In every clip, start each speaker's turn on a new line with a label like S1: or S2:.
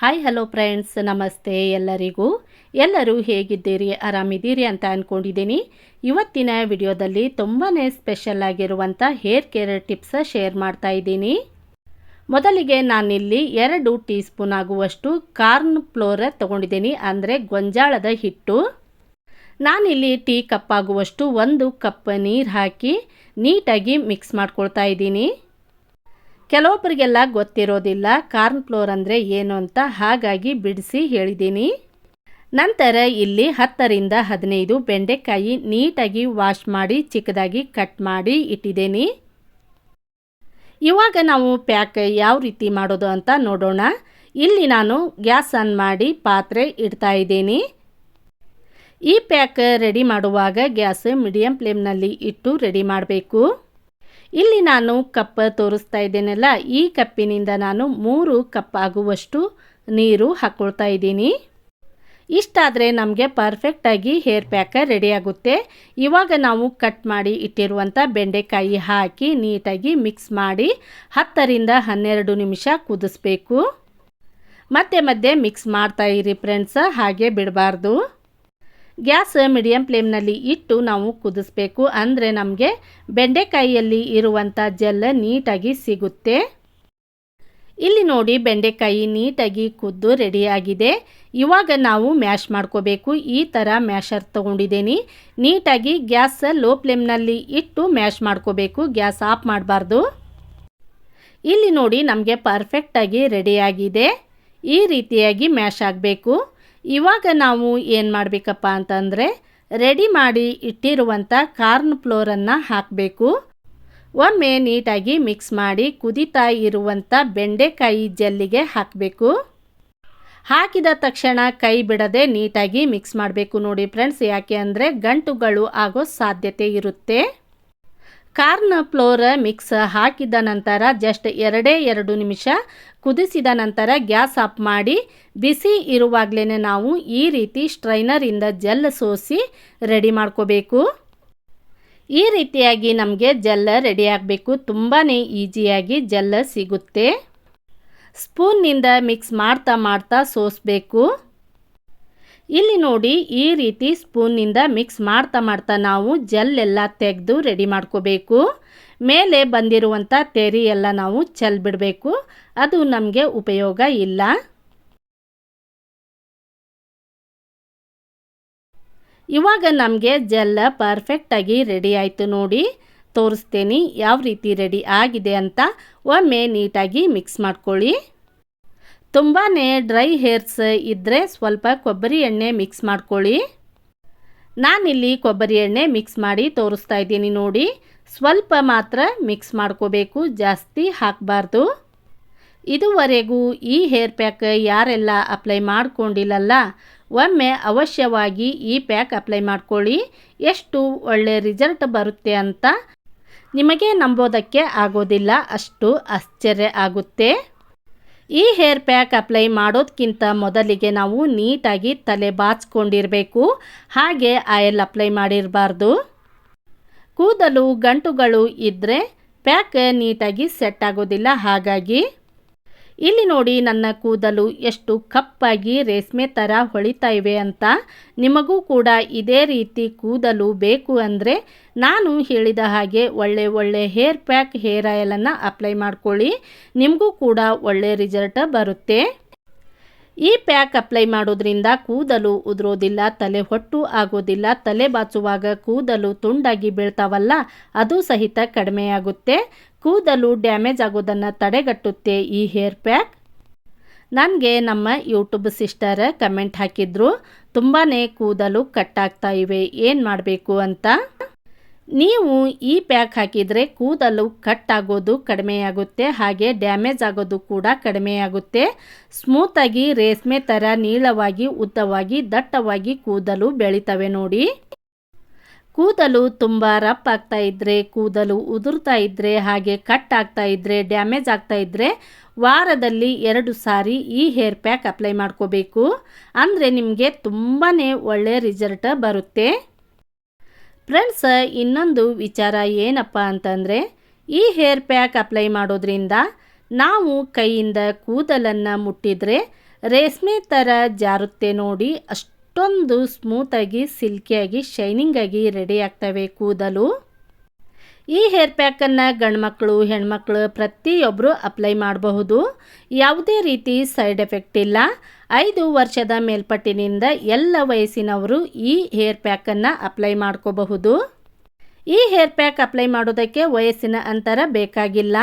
S1: Hi hello friends ನಮಸ್ತೆ ಎಲ್ಲರಿಗೂ. ಎಲ್ಲರೂ ಹೇಗಿದ್ದೀರಿ? ಆರಾಮಿದ್ದೀರಿ ಅಂತ ಅಂದ್ಕೊಂಡಿದ್ದೀನಿ ಇವತ್ತಿನ ವಿಡಿಯೋದಲ್ಲಿ ತುಂಬಾ ಸ್ಪೆಷಲ್ ಆಗಿರುವಂಥ ಹೇರ್ ಕೇರ್ ಟಿಪ್ಸ ಶೇರ್ ಮಾಡ್ತಾ ಇದ್ದೀನಿ. ಮೊದಲಿಗೆ ನಾನಿಲ್ಲಿ ಎರಡು ಟೀ ಸ್ಪೂನ್ ಆಗುವಷ್ಟು ಕಾರ್ನ್ ಫ್ಲೋರ್ ತೊಗೊಂಡಿದ್ದೀನಿ, ಅಂದರೆ ಗೊಂಜಾಳದ ಹಿಟ್ಟು. ನಾನಿಲ್ಲಿ ಟೀ ಕಪ್ ಆಗುವಷ್ಟು ಒಂದು ಕಪ್ ನೀರು ಹಾಕಿ ನೀಟಾಗಿ ಮಿಕ್ಸ್ ಮಾಡ್ಕೊಳ್ತಾ ಇದ್ದೀನಿ. ಕೆಲವೊಬ್ಬರಿಗೆಲ್ಲ ಗೊತ್ತಿರೋದಿಲ್ಲ ಕಾರ್ನ್ ಫ್ಲೋರ್ ಅಂದರೆ ಏನು ಅಂತ ಹಾಗಾಗಿ ಬಿಡಿಸಿ ಹೇಳಿದ್ದೀನಿ. ನಂತರ ಇಲ್ಲಿ ಹತ್ತರಿಂದ ಹದಿನೈದು ಬೆಂಡೆಕಾಯಿ ನೀಟಾಗಿ ವಾಶ್ ಮಾಡಿ ಚಿಕ್ಕದಾಗಿ ಕಟ್ ಮಾಡಿ ಇಟ್ಟಿದ್ದೀನಿ. ಇವಾಗ ನಾವು ಪ್ಯಾಕ್ ಯಾವ ರೀತಿ ಮಾಡೋದು ಅಂತ ನೋಡೋಣ. ಇಲ್ಲಿ ನಾನು ಗ್ಯಾಸ್ ಆನ್ ಮಾಡಿ ಪಾತ್ರೆ ಇಡ್ತಾ ಇದ್ದೀನಿ. ಈ ಪ್ಯಾಕ್ ರೆಡಿ ಮಾಡುವಾಗ ಗ್ಯಾಸ್ ಮೀಡಿಯಂ ಫ್ಲೇಮ್ನಲ್ಲಿ ಇಟ್ಟು ರೆಡಿ ಮಾಡಬೇಕು. ಇಲ್ಲಿ ನಾನು ಕಪ್ ತೋರಿಸ್ತಾ ಇದ್ದೇನಲ್ಲ, ಈ ಕಪ್ಪಿನಿಂದ ನಾನು ಮೂರು ಕಪ್ ಆಗುವಷ್ಟು ನೀರು ಹಾಕ್ಕೊಳ್ತಾ ಇದ್ದೀನಿ. ಇಷ್ಟಾದರೆ ನಮಗೆ ಪರ್ಫೆಕ್ಟಾಗಿ ಹೇರ್ ಪ್ಯಾಕ್ ರೆಡಿಯಾಗುತ್ತೆ ಇವಾಗ ನಾವು ಕಟ್ ಮಾಡಿ ಇಟ್ಟಿರುವಂಥ ಬೆಂಡೆಕಾಯಿ ಹಾಕಿ ನೀಟಾಗಿ ಮಿಕ್ಸ್ ಮಾಡಿ ಹತ್ತರಿಂದ ಹನ್ನೆರಡು ನಿಮಿಷ ಕುದಿಸ್ಬೇಕು. ಮತ್ತೆ ಮಧ್ಯೆ ಮಿಕ್ಸ್ ಮಾಡ್ತಾ ಇರಿ ಫ್ರೆಂಡ್ಸ್ ಹಾಗೆ ಬಿಡಬಾರ್ದು. ಗ್ಯಾಸ್ ಮೀಡಿಯಂ ಫ್ಲೇಮ್ನಲ್ಲಿ ಇಟ್ಟು ನಾವು ಕುದಿಸ್ಬೇಕು. ಅಂದರೆ ನಮಗೆ ಬೆಂಡೆಕಾಯಿಯಲ್ಲಿ ಇರುವಂಥ ಜೆಲ್ ನೀಟಾಗಿ ಸಿಗುತ್ತೆ. ಇಲ್ಲಿ ನೋಡಿ ಬೆಂಡೆಕಾಯಿ ನೀಟಾಗಿ ಕುದ್ದು ರೆಡಿಯಾಗಿದೆ ಇವಾಗ ನಾವು ಮ್ಯಾಶ್ ಮಾಡ್ಕೋಬೇಕು. ಈ ಥರ ಮ್ಯಾಶರ್ ತೊಗೊಂಡಿದ್ದೀನಿ. ನೀಟಾಗಿ ಗ್ಯಾಸ್ ಲೋ ಫ್ಲೇಮ್ನಲ್ಲಿ ಇಟ್ಟು ಮ್ಯಾಶ್ ಮಾಡ್ಕೋಬೇಕು. ಗ್ಯಾಸ್ ಆಫ್ ಮಾಡಬಾರ್ದು. ಇಲ್ಲಿ ನೋಡಿ ನಮಗೆ ಪರ್ಫೆಕ್ಟಾಗಿ ರೆಡಿಯಾಗಿದೆ ಈ ರೀತಿಯಾಗಿ ಮ್ಯಾಶ್ ಆಗಬೇಕು. ಇವಾಗ ನಾವು ಏನು ಮಾಡಬೇಕಪ್ಪ ಅಂತಂದರೆ ರೆಡಿ ಮಾಡಿ ಇಟ್ಟಿರುವಂಥ ಕಾರ್ನ್ ಫ್ಲೋರನ್ನು ಹಾಕಬೇಕು. ಒಮ್ಮೆ ನೀಟಾಗಿ ಮಿಕ್ಸ್ ಮಾಡಿ ಕುದಿತಾ ಇರುವಂಥ ಬೆಂಡೆಕಾಯಿ ಜಲ್ಲಿಗೆ ಹಾಕಬೇಕು. ಹಾಕಿದ ತಕ್ಷಣ ಕೈ ಬಿಡದೆ ನೀಟಾಗಿ ಮಿಕ್ಸ್ ಮಾಡಬೇಕು ನೋಡಿ ಫ್ರೆಂಡ್ಸ್ ಯಾಕೆ ಅಂದರೆ ಗಂಟುಗಳು ಆಗೋ ಸಾಧ್ಯತೆ ಇರುತ್ತೆ. ಕಾರ್ನ್ ಫ್ಲೋರ್ ಮಿಕ್ಸ್ ಹಾಕಿದ ನಂತರ ಜಸ್ಟ್ ಎರಡೇ ಎರಡು ನಿಮಿಷ ಕುದಿಸಿದ ನಂತರ ಗ್ಯಾಸ್ ಆಫ್ ಮಾಡಿ ಬಿಸಿ ಇರುವಾಗಲೇ ನಾವು ಈ ರೀತಿ ಸ್ಟ್ರೈನರಿಂದ ಜೆಲ್ ಸೋಸಿ ರೆಡಿ ಮಾಡ್ಕೋಬೇಕು. ಈ ರೀತಿಯಾಗಿ ನಮಗೆ ಜೆಲ್ ರೆಡಿ ಆಗಬೇಕು. ತುಂಬಾ ಈಸಿಯಾಗಿ ಜೆಲ್ ಸಿಗುತ್ತೆ. ಸ್ಪೂನ್ನಿಂದ ಮಿಕ್ಸ್ ಮಾಡ್ತಾ ಮಾಡ್ತಾ ಸೋಸಬೇಕು. ಇಲ್ಲಿ ನೋಡಿ ಈ ರೀತಿ ಸ್ಪೂನ್ನಿಂದ ಮಿಕ್ಸ್ ಮಾಡ್ತಾ ಮಾಡ್ತಾ ನಾವು ಜೆಲ್ ಎಲ್ಲ ತೆಗೆದು ರೆಡಿ ಮಾಡ್ಕೋಬೇಕು. ಮೇಲೆ ಬಂದಿರುವಂಥ ತೆರಿ ಎಲ್ಲ ನಾವು ಚೆಲ್ಬಿಡಬೇಕು ಅದು ನಮಗೆ ಉಪಯೋಗ ಇಲ್ಲ. ಇವಾಗ ನಮಗೆ ಜೆಲ್ ಪರ್ಫೆಕ್ಟಾಗಿ ರೆಡಿ ಆಯಿತು ನೋಡಿ. ತೋರಿಸ್ತೇನೆ ಯಾವ ರೀತಿ ರೆಡಿ ಆಗಿದೆ ಅಂತ. ಒಮ್ಮೆ ನೀಟಾಗಿ ಮಿಕ್ಸ್ ಮಾಡ್ಕೊಳ್ಳಿ. ತುಂಬಾ ಡ್ರೈ ಹೇರ್ಸ್ ಇದ್ದರೆ ಸ್ವಲ್ಪ ಕೊಬ್ಬರಿ ಎಣ್ಣೆ ಮಿಕ್ಸ್ ಮಾಡ್ಕೊಳ್ಳಿ. ನಾನಿಲ್ಲಿ ಕೊಬ್ಬರಿ ಎಣ್ಣೆ ಮಿಕ್ಸ್ ಮಾಡಿ ತೋರಿಸ್ತಾ ಇದ್ದೀನಿ ನೋಡಿ. ಸ್ವಲ್ಪ ಮಾತ್ರ ಮಿಕ್ಸ್ ಮಾಡ್ಕೋಬೇಕು, ಜಾಸ್ತಿ ಹಾಕಬಾರ್ದು. ಇದುವರೆಗೂ ಈ ಹೇರ್ ಪ್ಯಾಕ್ ಯಾರೆಲ್ಲ ಅಪ್ಲೈ ಮಾಡ್ಕೊಂಡಿಲ್ಲಲ್ಲ, ಒಮ್ಮೆ ಅವಶ್ಯವಾಗಿ ಈ ಪ್ಯಾಕ್ ಅಪ್ಲೈ ಮಾಡ್ಕೊಳ್ಳಿ. ಎಷ್ಟು ಒಳ್ಳೆ ರಿಸಲ್ಟ್ ಬರುತ್ತೆ ಅಂತ ನಿಮಗೆ ನಂಬೋದಕ್ಕೆ ಆಗೋದಿಲ್ಲ, ಅಷ್ಟು ಆಶ್ಚರ್ಯ ಆಗುತ್ತೆ. ಈ ಹೇರ್ ಪ್ಯಾಕ್ ಅಪ್ಲೈ ಮಾಡೋದಕ್ಕಿಂತ ಮೊದಲಿಗೆ ನಾವು ನೀಟಾಗಿ ತಲೆ ಬಾಚ್ಕೊಂಡಿರಬೇಕು. ಹಾಗೆ ಆಯಿಲ್ ಅಪ್ಲೈ ಮಾಡಿರಬಾರ್ದು. ಕೂದಲು ಗಂಟುಗಳು ಇದ್ದರೆ ಪ್ಯಾಕ್ ನೀಟಾಗಿ ಸೆಟ್ ಆಗೋದಿಲ್ಲ. ಹಾಗಾಗಿ ಇಲ್ಲಿ ನೋಡಿ ನನ್ನ ಕೂದಲು ಎಷ್ಟು ಕಪ್ಪಾಗಿ ರೇಷ್ಮೆ ಥರ ಹೊಳಿತಾ ಇವೆ ಅಂತ. ನಿಮಗೂ ಕೂಡ ಇದೇ ರೀತಿ ಕೂದಲು ಬೇಕು ಅಂದರೆ ನಾನು ಹೇಳಿದ ಹಾಗೆ ಒಳ್ಳೆ ಒಳ್ಳೆ ಹೇರ್ ಪ್ಯಾಕ್, ಹೇರ್ ಆಯಿಲನ್ನು ಅಪ್ಲೈ ಮಾಡ್ಕೊಳ್ಳಿ. ನಿಮಗೂ ಕೂಡ ಒಳ್ಳೆ ರಿಸಲ್ಟ್ ಬರುತ್ತೆ. ಈ ಪ್ಯಾಕ್ ಅಪ್ಲೈ ಮಾಡೋದ್ರಿಂದ ಕೂದಲು ಉದುರೋದಿಲ್ಲ, ತಲೆ ಹೊಟ್ಟು ಆಗೋದಿಲ್ಲ, ತಲೆ ಬಾಚುವಾಗ ಕೂದಲು ತುಂಡಾಗಿ ಬೀಳ್ತಾವಲ್ಲ, ಅದು ಸಹಿತ ಕಡಿಮೆಯಾಗುತ್ತೆ. ಕೂದಲು ಡ್ಯಾಮೇಜ್ ಆಗೋದನ್ನು ತಡೆಗಟ್ಟುತ್ತೆ ಈ ಹೇರ್ ಪ್ಯಾಕ್ ನನಗೆ ನಮ್ಮ ಯೂಟ್ಯೂಬ್ ಸಿಸ್ಟರ್ ಕಮೆಂಟ್ ಹಾಕಿದ್ರು ತುಂಬಾ ಕೂದಲು ಕಟ್ಟಾಗ್ತಾ ಇವೆ, ಏನು ಮಾಡಬೇಕು ಅಂತ? ನೀವು ಈ ಪ್ಯಾಕ್ ಹಾಕಿದರೆ ಕೂದಲು ಕಟ್ ಆಗೋದು ಕಡಿಮೆಯಾಗುತ್ತೆ, ಹಾಗೆ ಡ್ಯಾಮೇಜ್ ಆಗೋದು ಕೂಡ ಕಡಿಮೆಯಾಗುತ್ತೆ. ಸ್ಮೂತಾಗಿ ರೇಷ್ಮೆ ಥರ ನೀಳವಾಗಿ, ಉದ್ದವಾಗಿ, ದಟ್ಟವಾಗಿ ಕೂದಲು ಬೆಳಿತವೆ ನೋಡಿ. ಕೂದಲು ತುಂಬ ರಪ್ ಆಗ್ತಾ ಇದ್ದರೆ ಕೂದಲು ಉದುರ್ತಾ ಇದ್ದರೆ ಹಾಗೆ ಕಟ್ ಆಗ್ತಾ ಇದ್ದರೆ ಡ್ಯಾಮೇಜ್ ಆಗ್ತಾ ಇದ್ದರೆ ವಾರದಲ್ಲಿ ಎರಡು ಸಾರಿ ಈ ಹೇರ್ ಪ್ಯಾಕ್ ಅಪ್ಲೈ ಮಾಡ್ಕೋಬೇಕು. ಅಂದರೆ ನಿಮಗೆ ತುಂಬಾ ಒಳ್ಳೆ ರಿಸಲ್ಟ್ ಬರುತ್ತೆ. ಫ್ರೆಂಡ್ಸ್ ಇನ್ನೊಂದು ವಿಚಾರ ಏನಪ್ಪ ಅಂತಂದರೆ, ಈ ಹೇರ್ ಪ್ಯಾಕ್ ಅಪ್ಲೈ ಮಾಡೋದ್ರಿಂದ ನಾವು ಕೈಯಿಂದ ಕೂದಲನ್ನು ಮುಟ್ಟಿದರೆ ರೇಷ್ಮೆ ಥರ ಜಾರುತ್ತೆ ನೋಡಿ ಅಷ್ಟೊಂದು ಸ್ಮೂತಾಗಿ ಸಿಲ್ಕಿಯಾಗಿ ಶೈನಿಂಗಾಗಿ ರೆಡಿ ಆಗ್ತವೆ ಕೂದಲು. ಈ ಹೇರ್ ಪ್ಯಾಕನ್ನು ಗಂಡ್ಮಕ್ಳು, ಹೆಣ್ಮಕ್ಳು ಪ್ರತಿಯೊಬ್ಬರು ಅಪ್ಲೈ ಮಾಡಬಹುದು. ಯಾವುದೇ ರೀತಿ ಸೈಡ್ ಎಫೆಕ್ಟ್ ಇಲ್ಲ. ಐದು ವರ್ಷದ ಮೇಲ್ಪಟ್ಟಿನಿಂದ ಎಲ್ಲ ವಯಸ್ಸಿನವರು ಈ ಹೇರ್ ಪ್ಯಾಕನ್ನು ಅಪ್ಲೈ ಮಾಡ್ಕೋಬಹುದು. ಈ ಹೇರ್ ಪ್ಯಾಕ್ ಅಪ್ಲೈ ಮಾಡೋದಕ್ಕೆ ವಯಸ್ಸಿನ ಅಂತರ ಬೇಕಾಗಿಲ್ಲ.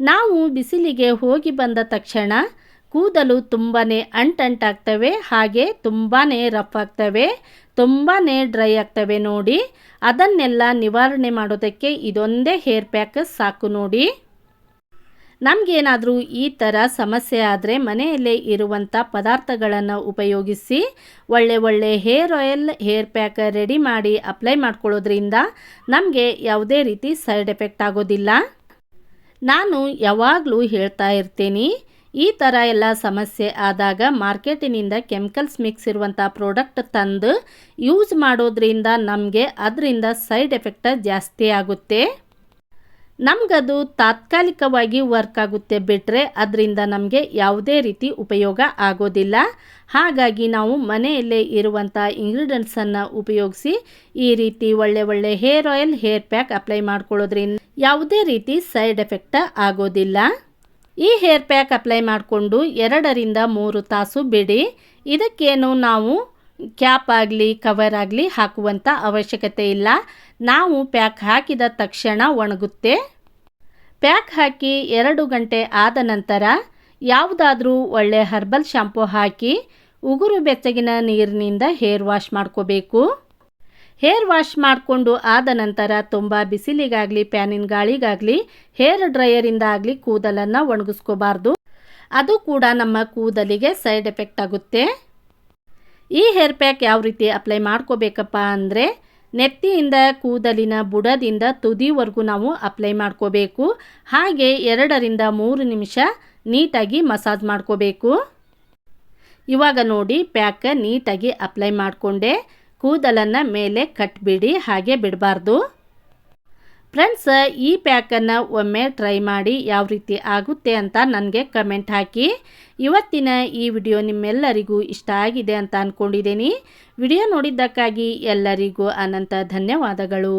S1: ನಾವು ಬಿಸಿಲಿಗೆ ಹೋಗಿ ಬಂದ ತಕ್ಷಣ ಕೂದಲು ತುಂಬಾ ಅಂಟಂಟಾಗ್ತವೆ, ಹಾಗೆ ತುಂಬಾ ರಫ್ ಆಗ್ತವೆ ತುಂಬಾ ಡ್ರೈ ಆಗ್ತವೆ ನೋಡಿ. ಅದನ್ನೆಲ್ಲ ನಿವಾರಣೆ ಮಾಡೋದಕ್ಕೆ ಇದೊಂದೇ ಹೇರ್ ಪ್ಯಾಕ್ ಸಾಕು ನೋಡಿ. ನಮಗೇನಾದರೂ ಈ ಥರ ಸಮಸ್ಯೆ ಆದರೆ ಮನೆಯಲ್ಲೇ ಇರುವಂಥ ಪದಾರ್ಥಗಳನ್ನು ಉಪಯೋಗಿಸಿ, ಒಳ್ಳೆ ಒಳ್ಳೆ hair oil hair pack ready ಮಾಡಿ ಅಪ್ಲೈ ಮಾಡ್ಕೊಳ್ಳೋದ್ರಿಂದ ನಮಗೆ ಯಾವುದೇ ರೀತಿ ಸೈಡ್ ಎಫೆಕ್ಟ್ ಆಗೋದಿಲ್ಲ. ನಾನು ಯಾವಾಗಲೂ ಹೇಳ್ತಾ ಇರ್ತೀನಿ ಈ ಥರ ಎಲ್ಲ ಸಮಸ್ಯೆ ಆದಾಗ ಮಾರ್ಕೆಟಿನಿಂದ ಕೆಮಿಕಲ್ಸ್ ಮಿಕ್ಸ್ ಇರುವಂಥ ಪ್ರಾಡಕ್ಟ್ ತಂದು ಯೂಸ್ ಮಾಡೋದ್ರಿಂದ ನಮಗೆ ಅದರಿಂದ ಸೈಡ್ ಎಫೆಕ್ಟ್ ಜಾಸ್ತಿ ಆಗುತ್ತೆ. ನಮಗದು ತಾತ್ಕಾಲಿಕವಾಗಿ ವರ್ಕ್ ಆಗುತ್ತೆ ಬಿಟ್ಟರೆ ಅದರಿಂದ ನಮಗೆ ಯಾವುದೇ ರೀತಿ ಉಪಯೋಗ ಆಗೋದಿಲ್ಲ. ಹಾಗಾಗಿ ನಾವು ಮನೆಯಲ್ಲೇ ಇರುವಂಥ ಇಂಗ್ರೀಡಿಯೆಂಟ್ಸನ್ನು ಉಪಯೋಗಿಸಿ ಈ ರೀತಿ ಒಳ್ಳೆ ಒಳ್ಳೆ hair oil hair pack apply ಮಾಡ್ಕೊಳ್ಳೋದ್ರಿಂದ ಯಾವುದೇ ರೀತಿ ಸೈಡ್ ಎಫೆಕ್ಟ್ ಆಗೋದಿಲ್ಲ. ಈ ಹೇರ್ ಪ್ಯಾಕ್ ಅಪ್ಲೈ ಮಾಡಿಕೊಂಡು ಎರಡರಿಂದ ಮೂರು ತಾಸು ಬಿಡಿ. ಇದಕ್ಕೇನು ನಾವು ಕ್ಯಾಪ್ ಆಗಲಿ, ಕವರ್ ಆಗಲಿ ಹಾಕುವಂಥ ಅವಶ್ಯಕತೆ ಇಲ್ಲ. ನಾವು ಪ್ಯಾಕ್ ಹಾಕಿದ ತಕ್ಷಣ ಒಣಗುತ್ತೆ. ಪ್ಯಾಕ್ ಹಾಕಿ ಎರಡು ಗಂಟೆ ಆದ ನಂತರ ಯಾವುದಾದ್ರೂ ಒಳ್ಳೆ ಹರ್ಬಲ್ ಶಾಂಪು ಹಾಕಿ ಉಗುರು ಬೆಚ್ಚಗಿನ ನೀರಿನಿಂದ ಹೇರ್ ವಾಶ್ ಮಾಡ್ಕೋಬೇಕು. ಹೇರ್ ವಾಶ್ ಮಾಡಿಕೊಂಡು ಆದ ನಂತರ ತುಂಬ ಬಿಸಿಲಿಗಾಗಲಿ, ಪ್ಯಾನಿನ ಗಾಳಿಗಾಗಲಿ, ಹೇರ್ ಡ್ರೈಯರಿಂದ ಆಗಲಿ ಕೂದಲನ್ನು ಒಣಗಿಸ್ಕೋಬಾರ್ದು. ಅದು ಕೂಡ ನಮ್ಮ ಕೂದಲಿಗೆ ಸೈಡ್ ಎಫೆಕ್ಟ್ ಆಗುತ್ತೆ. ಈ ಹೇರ್ ಪ್ಯಾಕ್ ಯಾವ ರೀತಿ ಅಪ್ಲೈ ಮಾಡ್ಕೋಬೇಕಪ್ಪ ಅಂದರೆ, ನೆತ್ತಿಯಿಂದ ಕೂದಲಿನ ಬುಡದಿಂದ ತುದಿವರೆಗೂ ನಾವು ಅಪ್ಲೈ ಮಾಡ್ಕೋಬೇಕು. ಹಾಗೆ ಎರಡರಿಂದ ಮೂರು ನಿಮಿಷ ನೀಟಾಗಿ ಮಸಾಜ್ ಮಾಡ್ಕೋಬೇಕು. ಇವಾಗ ನೋಡಿ, ಪ್ಯಾಕ್ ನೀಟಾಗಿ ಅಪ್ಲೈ ಮಾಡಿಕೊಂಡೆ. ಕೂದಲನ್ನು ಮೇಲೆ ಕಟ್ಬಿಡಿ, ಹಾಗೆ ಬಿಡಬಾರ್ದು. ಫ್ರೆಂಡ್ಸ್, ಈ ಪ್ಯಾಕನ್ನು ಒಮ್ಮೆ ಟ್ರೈ ಮಾಡಿ ಯಾವ ರೀತಿ ಆಗುತ್ತೆ ಅಂತ ನನಗೆ ಕಮೆಂಟ್ ಹಾಕಿ. ಇವತ್ತಿನ ಈ ವಿಡಿಯೋ ನಿಮ್ಮೆಲ್ಲರಿಗೂ ಇಷ್ಟ ಆಗಿದೆ ಅಂತ ಅಂದ್ಕೊಂಡಿದ್ದೀನಿ ವಿಡಿಯೋ ನೋಡಿದ್ದಕ್ಕಾಗಿ ಎಲ್ಲರಿಗೂ ಅನಂತ ಧನ್ಯವಾದಗಳು.